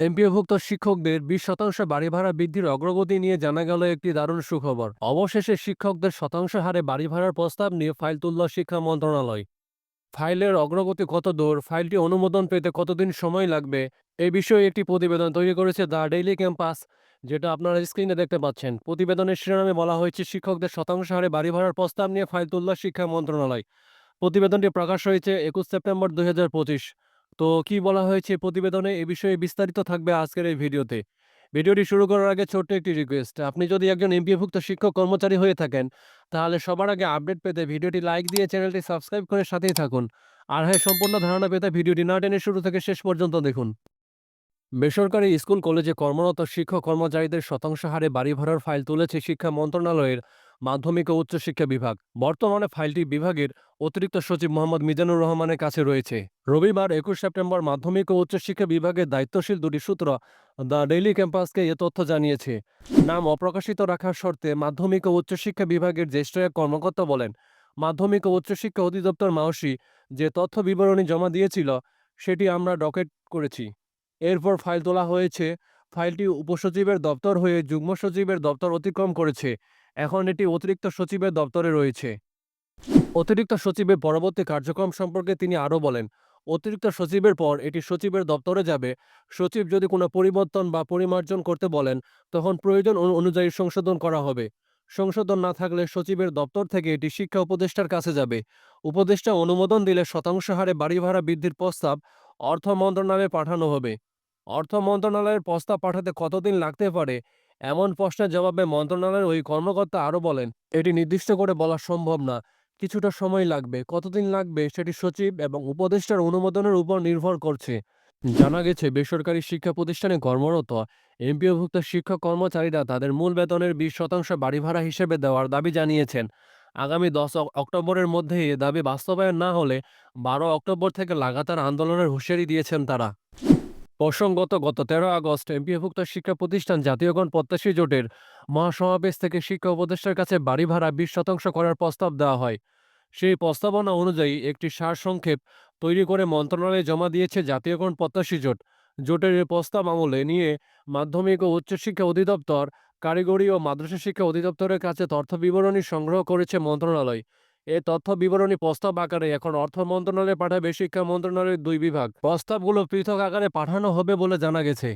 এমপিওভুক্ত শিক্ষকদের বিশ শতাংশ বাড়ি ভাড়া বৃদ্ধির অগ্রগতি নিয়ে জানা গেল একটি দারুণ সুখবর। অবশেষে শিক্ষকদের শতাংশ হারে বাড়ি ভাড়ার প্রস্তাব নিয়ে ফাইল তুলল শিক্ষা মন্ত্রণালয়। ফাইলের অগ্রগতি কত দূর, ফাইলটি অনুমোদন পেতে কতদিন সময় লাগবে এই বিষয়ে একটি প্রতিবেদন তৈরি করেছে দ্য ডেইলি ক্যাম্পাস, যেটা আপনারা স্ক্রিনে দেখতে পাচ্ছেন। প্রতিবেদনের শিরোনামে বলা হয়েছে, শিক্ষকদের শতাংশ হারে বাড়ি ভাড়ার প্রস্তাব নিয়ে ফাইল তুলল শিক্ষা মন্ত্রণালয়। প্রতিবেদনটি প্রকাশ হয়েছে একুশ সেপ্টেম্বর দুই হাজার পঁচিশ। তো কি বলা হয়েছে প্রতিবেদনে? এ বিষয়ে বিস্তারিত থাকবে আজকের এই ভিডিওতে। ভিডিওটি শুরু করার আগে ছোট্ট একটি রিকোয়েস্ট। আপনি যদি একজন এমপিওভুক্ত শিক্ষক কর্মচারী হয়ে থাকেন, তাহলে সবার আগে আপডেট পেতে ভিডিওটি লাইক দিয়ে চ্যানেলটি সাবস্ক্রাইব করে সাথেই থাকুন। আর হ্যাঁ সম্পূর্ণ ধারণা পেতে ভিডিওটি না টেনে শুরু থেকে শেষ পর্যন্ত দেখুন। বেসরকারি স্কুল, কলেজে কর্মরত শিক্ষক কর্মচারীদের শতাংশ হারে বাড়ি ভাড়ার ফাইল তুলেছে শিক্ষা মন্ত্রণালয়ের মাধ্যমিক ও উচ্চশিক্ষা বিভাগ। বর্তমানে ফাইলটি বিভাগের অতিরিক্ত সচিব মোহাম্মদ মিজানুর রহমানের কাছে রয়েছে। রবিবার একুশ সেপ্টেম্বর মাধ্যমিক ও উচ্চশিক্ষা বিভাগের দায়িত্বশীল দুটি সূত্র দ্য ডেইলি ক্যাম্পাসকে এ তথ্য জানিয়েছে। নাম অপ্রকাশিত রাখার শর্তে মাধ্যমিক ও উচ্চশিক্ষা বিভাগের জ্যেষ্ঠ এক কর্মকর্তা বলেন, মাধ্যমিক ও উচ্চশিক্ষা অধিদপ্তর মাওসি যে তথ্য বিবরণী জমা দিয়েছিল, সেটি আমরা ডকেট করেছি। এরপর ফাইল তোলা হয়েছে। ফাইলটি উপসচিবের দপ্তর হয়ে যুগ্ম সচিবের দপ্তর অতিক্রম করেছে। এখন এটি অতিরিক্ত সচিবের দপ্তরে রয়েছে। অতিরিক্ত সচিবের পরবর্তী কার্যক্রম সম্পর্কে তিনি আরও বলেন, অতিরিক্ত সচিবের পর এটি সচিবের দপ্তরে যাবে। সচিব যদি কোনো পরিবর্তন বা পরিমার্জন করতে বলেন, তখন প্রয়োজন অনু- অনুযায়ী সংশোধন করা হবে। সংশোধন না থাকলে সচিবের দপ্তর থেকে এটি শিক্ষা উপদেষ্টার কাছে যাবে। উপদেষ্টা অনুমোদন দিলে শতাংশ হারে বাড়ি ভাড়া বৃদ্ধির প্রস্তাব অর্থ মন্ত্রণালয়ে পাঠানো হবে। অর্থ মন্ত্রণালয়ের প্রস্তাব পাঠাতে কতদিন লাগতে পারে? এমন প্রশ্নের জবাবে মন্ত্রণালয়ের ওই কর্মকর্তা আরও বলেন, এটি নির্দিষ্ট করে বলা সম্ভব না। কিছুটা সময় লাগবে। কতদিন লাগবে সেটি সচিব এবং উপদেষ্টার অনুমোদনের উপর নির্ভর করছে। জানা গেছে, বেসরকারি শিক্ষা প্রতিষ্ঠানে কর্মরত এমপিওভুক্ত শিক্ষক কর্মচারীরা তাদের মূল বেতনের বিশ শতাংশ বাড়ি ভাড়া হিসেবে দেওয়ার দাবি জানিয়েছেন। আগামী দশ অক্টোবরের মধ্যে এ দাবি বাস্তবায়ন না হলে বারো অক্টোবর থেকে লাগাতার আন্দোলনের হুঁশিয়ারি দিয়েছেন তারা। প্রসঙ্গত, গত তেরো আগস্ট এমপিওভুক্ত শিক্ষা প্রতিষ্ঠান জাতীয়গণ প্রত্যাশী জোটের মহাসমাবেশ থেকে শিক্ষা উপদেষ্টার কাছে বাড়ি ভাড়া বিশ শতাংশ করার প্রস্তাব দেওয়া হয়। সেই প্রস্তাবনা অনুযায়ী একটি সারসংক্ষেপ তৈরি করে মন্ত্রণালয়ে জমা দিয়েছে জাতীয়গণ প্রত্যাশী জোট। জোটের এই প্রস্তাব আমলে নিয়ে মাধ্যমিক ও উচ্চশিক্ষা অধিদপ্তর, কারিগরি ও মাদ্রাসা শিক্ষা অধিদপ্তরের কাছে তথ্য বিবরণী সংগ্রহ করেছে মন্ত্রণালয়। এ তথ্য বিবরণী প্রস্তাব আকারে এখন অর্থ মন্ত্রণালয়ে পাঠাবে শিক্ষা মন্ত্রণালয়ের দুই বিভাগ। প্রস্তাবগুলো পৃথক আকারে পাঠানো হবে বলে জানা গেছে।